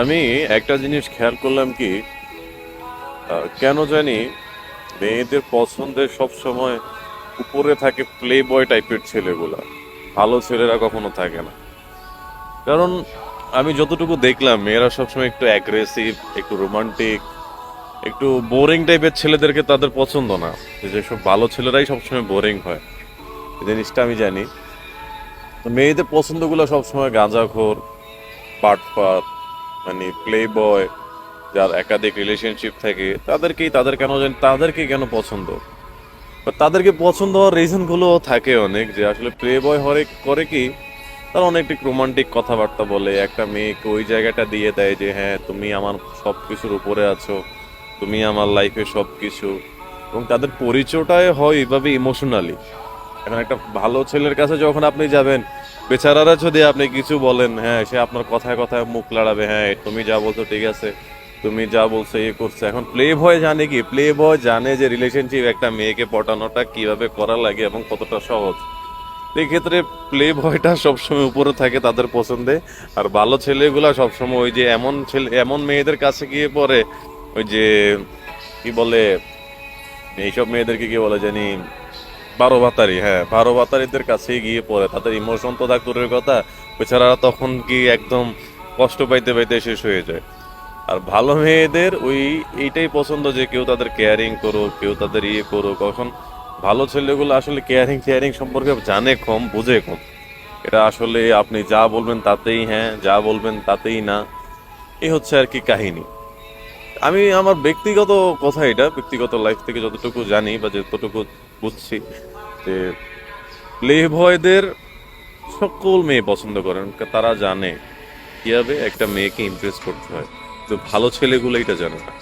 আমি একটা জিনিস খেয়াল করলাম কি কেন জানি মেয়েদের পছন্দের সব সময় উপরে থাকে প্লে বয় টাইপের ছেলেগুলা। ভালো ছেলেরা কখনো থাকে না। কারণ আমি যতটুকু দেখলাম, মেয়েরা সবসময় একটু অ্যাগ্রেসিভ একটু রোমান্টিক একটু বোরিং টাইপের ছেলেদেরকে তাদের পছন্দ না। যেসব ভালো ছেলেরাই সবসময় বোরিং হয়। এই জিনিসটা আমি জানি। তো মেয়েদের পছন্দগুলো সবসময় গাঁজাখোর পাটপাত মানে প্লে বয় যার একাধিক রিলেশনশিপ থাকে, তাদেরকেই, তাদের কেন জানি তাদেরকে কেন পছন্দ? তাদেরকে পছন্দ হওয়ার রিজনগুলো থাকে অনেক, যে আসলে প্লে বয় হরে, করে কি, তারা অনেক রোমান্টিক কথাবার্তা বলে, একটা মেয়েকে ওই জায়গাটা দিয়ে দেয় যে হ্যাঁ তুমি আমার সব কিছুর উপরে আছো, তুমি আমার লাইফে সব কিছু এবং তাদের পরিচয়টাই হয় এইভাবে ইমোশনালি এখন একটা ভালো ছেলের কাছে যখন আপনি যাবেন বেচারারা যদি আপনি কিছু বলেন হ্যাঁ সে আপনার কথায় কথায় মুখ লড়াবে হ্যাঁ তুমি যা বলছো ঠিক আছে, তুমি যা বলছো ইয়ে করছ। এখন প্লে বয় জানে কি? প্লে বয় জানে যে রিলেশনশিপ একটা মেয়েকে পটানোটা কীভাবে করা লাগে এবং কতটা সহজ। এক্ষেত্রে প্লে বয়টা সবসময় উপরে থাকে তাদের পছন্দে, আর ভালো ছেলেগুলা সবসময় ওই যে এমন ছেলে, এমন মেয়েদের কাছে গিয়ে পড়ে, ওই যে, কি বলে, এইসব মেয়েদেরকে কি বলে জানি বারো ভাতারি হ্যাঁ বারো ভাতারিদের কাছেই গিয়ে পড়ে। তাদের ইমোশন তো থাক, দূরের কথা বেচারা তখন কি একদম কষ্ট পাইতে পাইতে শেষ হয়ে যায়। আর ভালো মেয়েদের ওই, এইটাই পছন্দ যে কেউ তাদের কেয়ারিং করুক, কেউ তাদের ইয়ে করুক। কখন ভালো ছেলেগুলো আসলে কেয়ারিং কেয়ারিং সম্পর্কে জানে কম, বুঝে কম। এটা আসলে আপনি যা বলবেন তাতেই হ্যাঁ যা বলবেন তাতেই না। এই হচ্ছে আর কি কাহিনী। আমি আমার ব্যক্তিগত কথা এটা, ব্যক্তিগত লাইফ থেকে যতটুকু জানি বা যতটুকু বুঝছি যে প্লে বয়দের সকল মেয়ে পছন্দ করেন তারা জানে কীভাবে একটা মেয়েকে ইমপ্রেস করতে হয়। তো ভালো ছেলেগুলো এটা জানে। না